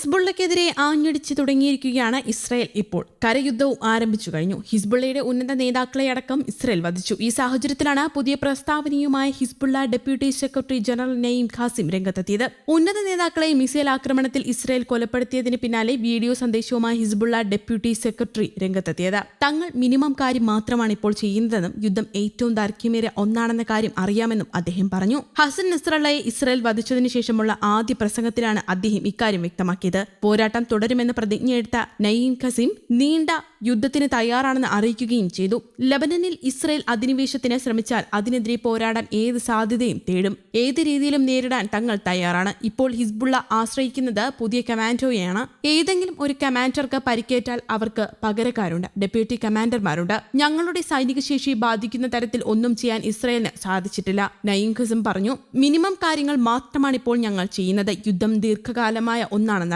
ഹിസ്ബുള്ളക്കെതിരെ ആഞ്ഞടിച്ചു തുടങ്ങിയിരിക്കുകയാണ് ഇസ്രായേൽ ഇപ്പോൾ. കരയുദ്ധവും ആരംഭിച്ചു കഴിഞ്ഞു. ഹിസ്ബുള്ളയുടെ ഉന്നത നേതാക്കളെ അടക്കം ഇസ്രായേൽ വധിച്ചു. ഈ സാഹചര്യത്തിലാണ് പുതിയ പ്രസ്താവനയുമായി Hezbollah deputy secretary general Naim Qassem രംഗത്തെത്തിയത്. ഉന്നത നേതാക്കളെ മിസൈൽ ആക്രമണത്തിൽ ഇസ്രായേൽ കൊലപ്പെടുത്തിയതിന് പിന്നാലെ വീഡിയോ സന്ദേശവുമായി ഹിസ്ബുള്ള ഡെപ്യൂട്ടി സെക്രട്ടറി രംഗത്തെത്തിയത്. തങ്ങൾ മിനിമം കാര്യം മാത്രമാണ് ഇപ്പോൾ ചെയ്യുന്നതെന്നും യുദ്ധം ഏറ്റവും ദൈർഘ്യമേറിയ ഒന്നാണെന്ന കാര്യം അറിയാമെന്നും അദ്ദേഹം പറഞ്ഞു. ഹസൻ നസ്രള്ളയെ ഇസ്രായേൽ വധിച്ചതിനു ശേഷമുള്ള ആദ്യ പ്രസംഗത്തിലാണ് അദ്ദേഹം ഇക്കാര്യം വ്യക്തമാക്കിയത്. പോരാട്ടം തുടരുമെന്ന് പ്രതിജ്ഞയെടുത്ത നയീം ഖസിം നീണ്ട യുദ്ധത്തിന് തയ്യാറാണെന്ന് അറിയിക്കുകയും ചെയ്തു. ലബനനിൽ ഇസ്രയേൽ അധിനിവേശത്തിന് ശ്രമിച്ചാൽ അതിനെതിരെ പോരാടാൻ ഏത് സാധ്യതയും തേടും. ഏത് രീതിയിലും നേരിടാൻ തങ്ങൾ തയ്യാറാണ്. ഇപ്പോൾ ഹിസ്ബുള്ള ആശ്രയിക്കുന്നത് പുതിയ കമാൻഡോയാണ് ഏതെങ്കിലും ഒരു കമാൻഡർക്ക് പരിക്കേറ്റാൽ അവർക്ക് പകരക്കാരുണ്ട്. ഡെപ്യൂട്ടി കമാൻഡർമാരുണ്ട്. ഞങ്ങളുടെ സൈനിക ശേഷി ബാധിക്കുന്ന തരത്തിൽ ഒന്നും ചെയ്യാൻ ഇസ്രയേലിന് സാധിച്ചിട്ടില്ല. നയീം ഖസും പറഞ്ഞു മിനിമം കാര്യങ്ങൾ മാത്രമാണ് ഇപ്പോൾ ഞങ്ങൾ ചെയ്യുന്നത്. യുദ്ധം ദീർഘകാലമായ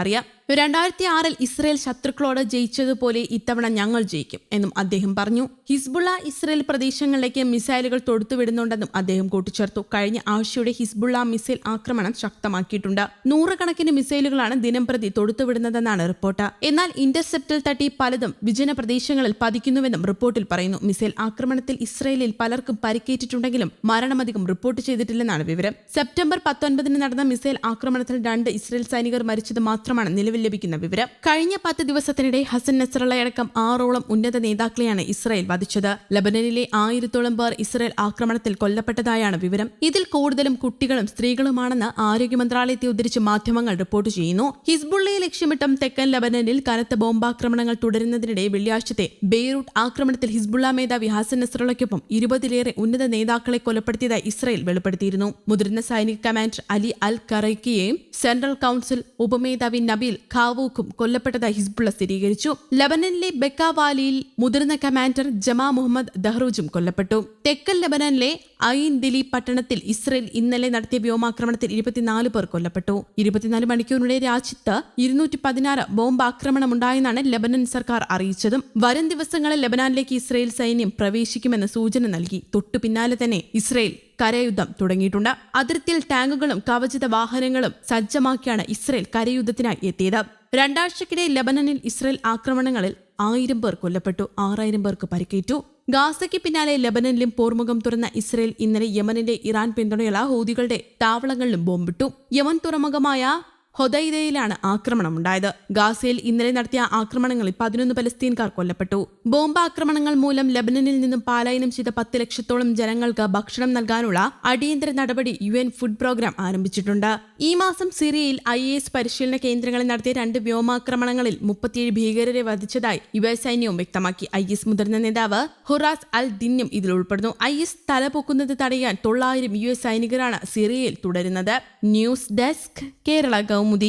ഒന്നാണെന്നറിയാം രണ്ടായിരത്തി ആറിൽ ഇസ്രയേൽ ശത്രുക്കളോട് ജയിച്ചതുപോലെ ഇത്തവണ ഞങ്ങൾ ജയിക്കും എന്നും അദ്ദേഹം പറഞ്ഞു. ഹിസ്ബുള്ള ഇസ്രയേൽ പ്രദേശങ്ങളിലേക്ക് മിസൈലുകൾ തൊടുത്തുവിടുന്നുണ്ടെന്നും അദ്ദേഹം കൂട്ടിച്ചേർത്തു. കഴിഞ്ഞ ആഴ്ചയുടെ ഹിസ്ബുള്ള മിസൈൽ ആക്രമണം ശക്തമാക്കിയിട്ടുണ്ട്. നൂറുകണക്കിന് മിസൈലുകളാണ് ദിനംപ്രതി തൊടുത്തുവിടുന്നതെന്നാണ് റിപ്പോർട്ട്. എന്നാൽ ഇന്റർസെപ്റ്റിൽ തട്ടി പലതും വിജന പ്രദേശങ്ങളിൽ പതിക്കുന്നുവെന്നും റിപ്പോർട്ടിൽ പറയുന്നു. മിസൈൽ ആക്രമണത്തിൽ ഇസ്രയേലിൽ പലർക്കും പരിക്കേറ്റിട്ടുണ്ടെങ്കിലും മരണമധികം റിപ്പോർട്ട് ചെയ്തിട്ടില്ലെന്നാണ് വിവരം. സെപ്റ്റംബർ പത്തൊൻപതിന് നടന്ന മിസൈൽ ആക്രമണത്തിൽ രണ്ട് ഇസ്രയേൽ സൈനികർ മരിച്ചത് മാത്രമാണ് നിലവിൽ ലഭിക്കുന്ന വിവരം. കഴിഞ്ഞ പത്ത് ദിവസത്തിനിടെ ഹസൻ നസ്രള്ളയടക്കം ആറോളം ഉന്നത നേതാക്കളെയാണ് ഇസ്രായേൽ വധിച്ചത്. ലബനനിലെ ആയിരത്തോളം പേർ ഇസ്രായേൽ ആക്രമണത്തിൽ കൊല്ലപ്പെട്ടതായാണ് വിവരം. ഇതിൽ കൂടുതലും കുട്ടികളും സ്ത്രീകളുമാണെന്ന് ആരോഗ്യ മന്ത്രാലയത്തെ ഉദ്ധരിച്ച് മാധ്യമങ്ങൾ റിപ്പോർട്ട് ചെയ്യുന്നു. ഹിസ്ബുള്ളയെ ലക്ഷ്യമിട്ടും തെക്കൻ ലബനനിൽ കനത്ത ബോംബാക്രമണങ്ങൾ തുടരുന്നതിനിടെ വെള്ളിയാഴ്ചത്തെ ബെയ്റൂട്ട് ആക്രമണത്തിൽ ഹിസ്ബുള്ള മേധാവി ഹസൻ നസ്രള്ളയ്ക്കൊപ്പം ഇരുപതിലേറെ ഉന്നത നേതാക്കളെ കൊലപ്പെടുത്തിയതായി ഇസ്രായേൽ വെളിപ്പെടുത്തിയിരുന്നു. മുതിർന്ന സൈനിക കമാൻഡർ അലി അൽ കറൈക്കിയെയും സെൻട്രൽ കൌൺസിൽ ഉപമേധാവി നബീൽ ഖാവൂഖും കൊല്ലപ്പെട്ടതായി ഹിസ്ബുള്ള സ്ഥിരീകരിച്ചു. ലബനനിലെ ബെക്കാവാലിയിൽ മുതിർന്ന കമാൻഡർ ജമാ മുഹമ്മദ് ദഹ്റൂജും കൊല്ലപ്പെട്ടു. തെക്കൻ ലബനനിലെ ഐൻ ദിലി പട്ടണത്തിൽ ഇസ്രയേൽ ഇന്നലെ നടത്തിയ വ്യോമാക്രമണത്തിൽ ഇരുപത്തിനാല് പേർ കൊല്ലപ്പെട്ടു. ഇരുപത്തിനാല് മണിക്കൂറിനിടെ രാജ്യത്ത് ഇരുന്നൂറ്റി പതിനാറ് ബോംബ് ആക്രമണം ഉണ്ടായെന്നാണ് ലബനൻ സർക്കാർ അറിയിച്ചതും. വരും ദിവസങ്ങളിൽ ലബനാനിലേക്ക് ഇസ്രയേൽ സൈന്യം പ്രവേശിക്കുമെന്ന് സൂചന നൽകി. തൊട്ടു പിന്നാലെ തന്നെ ഇസ്രയേൽ കരയുദ്ധം തുടങ്ങിയിട്ടുണ്ട്. അതിർത്തിയിൽ ടാങ്കുകളും കവചിത വാഹനങ്ങളും സജ്ജമാക്കിയാണ് ഇസ്രയേൽ കരയുദ്ധത്തിനായി എത്തിയത്. രണ്ടാഴ്ചക്കിടെ ലബനനിൽ ഇസ്രയേൽ ആക്രമണങ്ങളിൽ ആയിരം പേർ കൊല്ലപ്പെട്ടു. ആറായിരം പേർക്ക് പരിക്കേറ്റു. ഗാസയ്ക്ക് പിന്നാലെ ലബനനിലും പോർമുഖം തുറന്ന ഇസ്രയേൽ ഇന്നലെ യമനിലെ ഇറാൻ പിന്തുണയുള്ള ഹൂതികളുടെ താവളങ്ങളിലും ബോംബിട്ടു. യമൻ തുറമുഖമായ ഹൊദൈദയിലാണ് ആക്രമണമുണ്ടായത്. ഗാസയിൽ ഇന്നലെ നടത്തിയ ആക്രമണങ്ങളിൽ പതിനൊന്ന് പലസ്തീൻകാർ കൊല്ലപ്പെട്ടു. ബോംബ് ആക്രമണങ്ങൾ മൂലം ലബനനിൽ നിന്നും പാലായനം ചെയ്ത പത്ത് ലക്ഷത്തോളം ജനങ്ങൾക്ക് ഭക്ഷണം നൽകാനുള്ള അടിയന്തര നടപടി യു എൻ ഫുഡ് പ്രോഗ്രാം ആരംഭിച്ചിട്ടുണ്ട്. ഈ മാസം സിറിയയിൽ ഐ എസ് പരിശീലന കേന്ദ്രങ്ങളിൽ നടത്തിയ രണ്ട് വ്യോമാക്രമണങ്ങളിൽ മുപ്പത്തിയേഴ് ഭീകരരെ വധിച്ചതായി യു എസ് സൈന്യവും വ്യക്തമാക്കി. ഐ എസ് മുതിർന്ന നേതാവ് ഹുറാസ് അൽ ദിന്നും ഇതിൽ ഉൾപ്പെടുന്നു. ഐ എസ് തലപൊക്കുന്നത് തടയാൻ തൊള്ളായിരം യു എസ് സൈനികരാണ് സിറിയയിൽ തുടരുന്നത്. News desk Kerala mudei